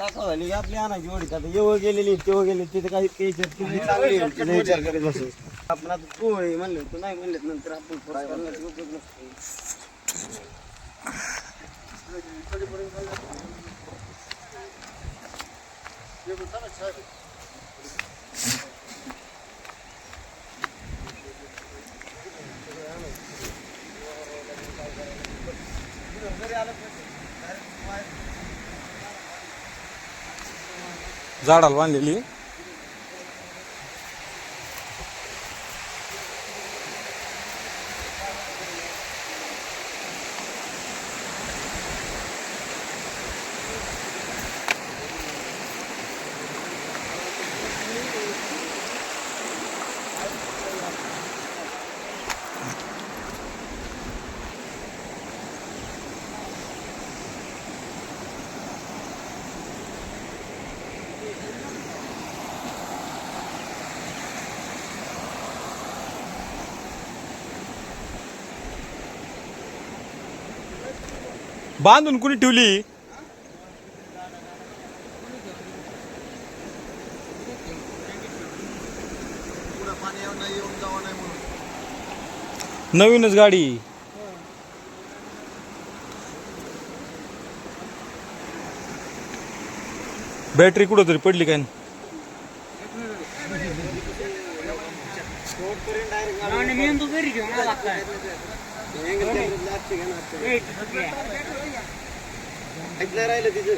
टाका झाली की आपली आणायची ओढीत आता येऊ गेलेली तेव्हा गेली तिथे काही काही तुम्ही चांगली आहे, तिचा विचार करत बसू. आपण आता तू आहे म्हणलं तू नाही म्हणलं नंतर आपण पुढे करण्याचा उपयोग नसतो. झाडाला बांधलेली. बांधून कुणी ठेवली? नवीनच गाडी. बॅटरी कुठं तरी पडली काय? घरी घेऊन ऐकलं राहिलं तिचं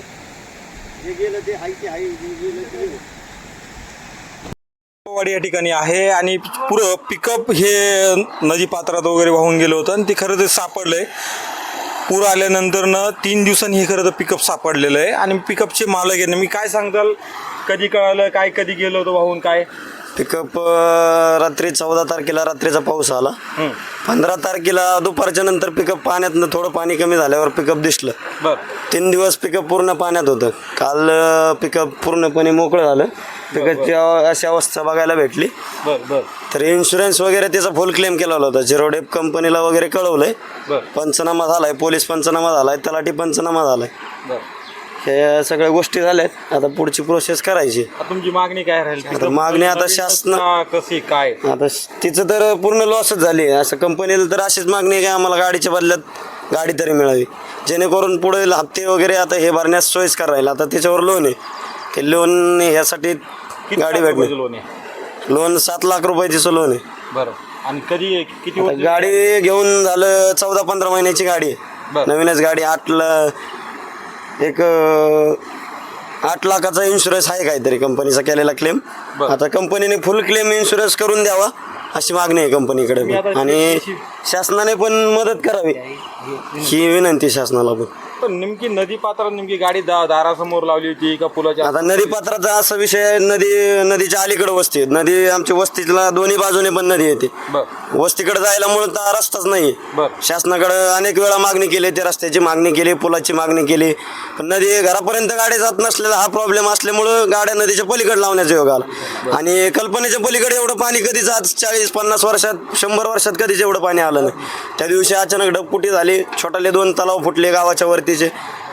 जे गेलं ते हाय ते हाय जे गेलं ते गेलं. वाडी या ठिकाणी आहे आणि पुरं पिकअप हे नदी पात्रात वगैरे वाहून गेलं होतं आणि ते खरं तर सापडलंय. पूर आल्यानंतर ना तीन दिवसांनी हे खरं तर पिकअप सापडलेलं आहे. आणि पिकअपचे मालक आहे मी काय सांगताल? कधी कळालं? काय कधी गेलं होतं वाहून? काय? पिकअप रात्री चौदा तारखेला रात्रीचा पाऊस आला. पंधरा तारखेला दुपारच्या नंतर पिकअप पाण्यातनं थोडं पाणी कमी झाल्यावर पिकअप दिसलं. तीन दिवस पिकअप पूर्ण पाण्यात होतं. काल पिकअप पूर्णपणे मोकळं झालं. पिकअपची अशी अवस्था बघायला भेटली. तर इन्शुरन्स वगैरे त्याचा फुल क्लेम केला होता. झिरोडेप कंपनीला वगैरे कळवलंय. पंचनामा झालाय पोलीस पंचनामा झालाय तलाठी पंचनामा झालाय. बर हे सगळ्या गोष्टी झाल्यात. आता पुढची प्रोसेस करायची. आता तुमची मागणी काय राहील? आता मागणी आता शासन- कशी काय? आता श- तिचं तर पूर्ण लॉसच झाली. असं कंपनीला तर अशीच मागणी आहे की आम्हाला गाडीच्या बदल्यात गाडी तरी मिळावी. जेणेकरून पुढे हप्ते वगैरे आता हे भरण्यास सोयीस्कर राहील आता त्याच्यावर लोन आहे. ते लोन ह्यासाठी किती गाडी लाख रुपयाचं भेटणे लोन आहे? लोन सात लाख रुपयाचं लोन आहे. बरं. आणि कधी किती आता? गाडी घेऊन झालं चौदा पंधरा महिन्याची गाडी आहे. बरं. नवीनच गाडी आठ ला एक आठ लाखाचा इन्शुरन्स आहे काहीतरी कंपनीचा केलेला क्लेम. आता कंपनीने फुल क्लेम इन्शुरन्स करून द्यावा अशी मागणी आहे कंपनीकडे. आणि शासनाने पण मदत करावी ही विनंती शासनाला पण पण नेमकी नदी पात्रात नेमकी गाडी दा दारासमोर लावली होती का पुलाच्या आता नदी पात्राचा असा विषय आहे, नदी नदीच्या अलीकडे वस्ती आहे. नदी आमच्या वस्तीला दोन्ही बाजूने पण नदी येते. बर. वस्तीकडे जायला म्हणून तर रस्ताच नाही. बर. शासनाकडे अनेक वेळा मागणी केली त्या रस्त्याची मागणी केली पुलाची मागणी केली. पण नदी घरापर्यंत गाडी जात नसलेला हा प्रॉब्लेम असल्यामुळं गाड्या नदीच्या पलीकडे लावण्याचा योग आला. आणि कल्पनेच्या पलीकडे एवढं पाणी कधीच आज चाळीस पन्नास वर्षात शंभर वर्षात कधीच एवढं पाणी आलं नाही. त्या दिवशी अचानक ढगपुटी झाली. छोटाले दोन तलाव फुटले गावाच्या वरतीचे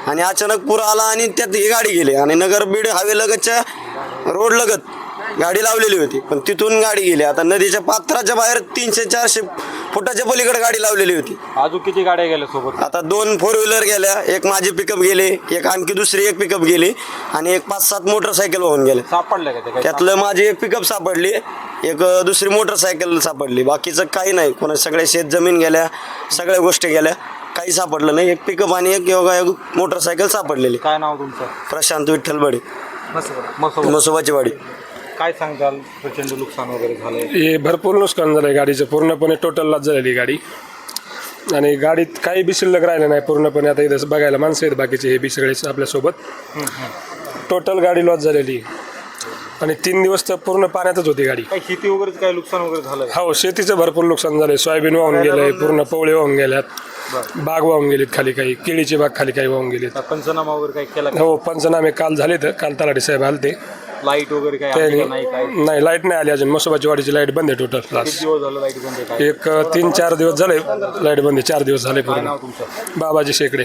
आणि अचानक पूर आला आणि त्यात ही गाडी गेली. आणि नगर बीड हवेलगतच्या रोड लगत गाडी लावलेली होती. पण तिथून गाडी गेली. आता नदीच्या पात्राच्या बाहेर तीनशे चारशे फुटाच्या पलीकडे गाडी लावलेली होती. अजून किती गाड्या गेल्या सोबत? आता दोन फोर व्हीलर गेल्या. एक माझी पिकअप गेली. एक आणखी दुसरी एक पिकअप गेली. आणि एक पाच सात मोटरसायकल वाहून गेले. सापडल्या का ते काही? त्यातलं माझी एक पिकअप सापडली. एक अ, दुसरी मोटरसायकल सापडली. बाकीचं काही नाही. कोणा सगळे शेत जमीन गेल्या. सगळ्या गोष्टी गेल्या. काही सापडलं नाही एक पिकअप आणि एक योगा मोटरसायकल सापडलेली. काय नाव तुमचं? प्रशांत विठ्ठल बडे. मसोबाची वाडी. काय सांगताल प्रचंड नुकसान वगैरे झालंय. हे भरपूर नुकसान झालं आहे गाडीचं. पूर्णपणे टोटल लॉस झालेली गाडी. आणि गाडीत काही बी शिल्लक राहिलं नाही. पूर्णपणे आता इथं बघायला माणसं आहेत बाकीचे हे बी सगळे आपल्यासोबत. टोटल गाडी लॉस झालेली. आणि तीन दिवस तर पूर्ण पाण्यातच होती गाडी. शेती वगैरे काय नुकसान वगैरे झालंय? हो शेतीचं भरपूर नुकसान झालंय. सोयाबीन वाहून गेलंय पूर्ण पवळे वाहून गेल्यात. बाग वाहून गेलीत खाली काही केळीची बाग खाली काही वाहून गेलीत पंचनामा वगैरे काही केला का? हो पंचनामे काल झाले तर काल तलाठी साहेब आलते. लाइट वगैरे काही आली ते का नाही काय? नाही लाइट नाही आली अजून. मसोबाची वाडीची लाइट बंद आहे टोटल क्लास दिवस झालं लाइट बंद आहे काय? एक तीन चार दिवस झाले लाइट बंद आहे. चार दिवस झाले पूर्ण. नाव तुमचं? बाबाजी शेकडे.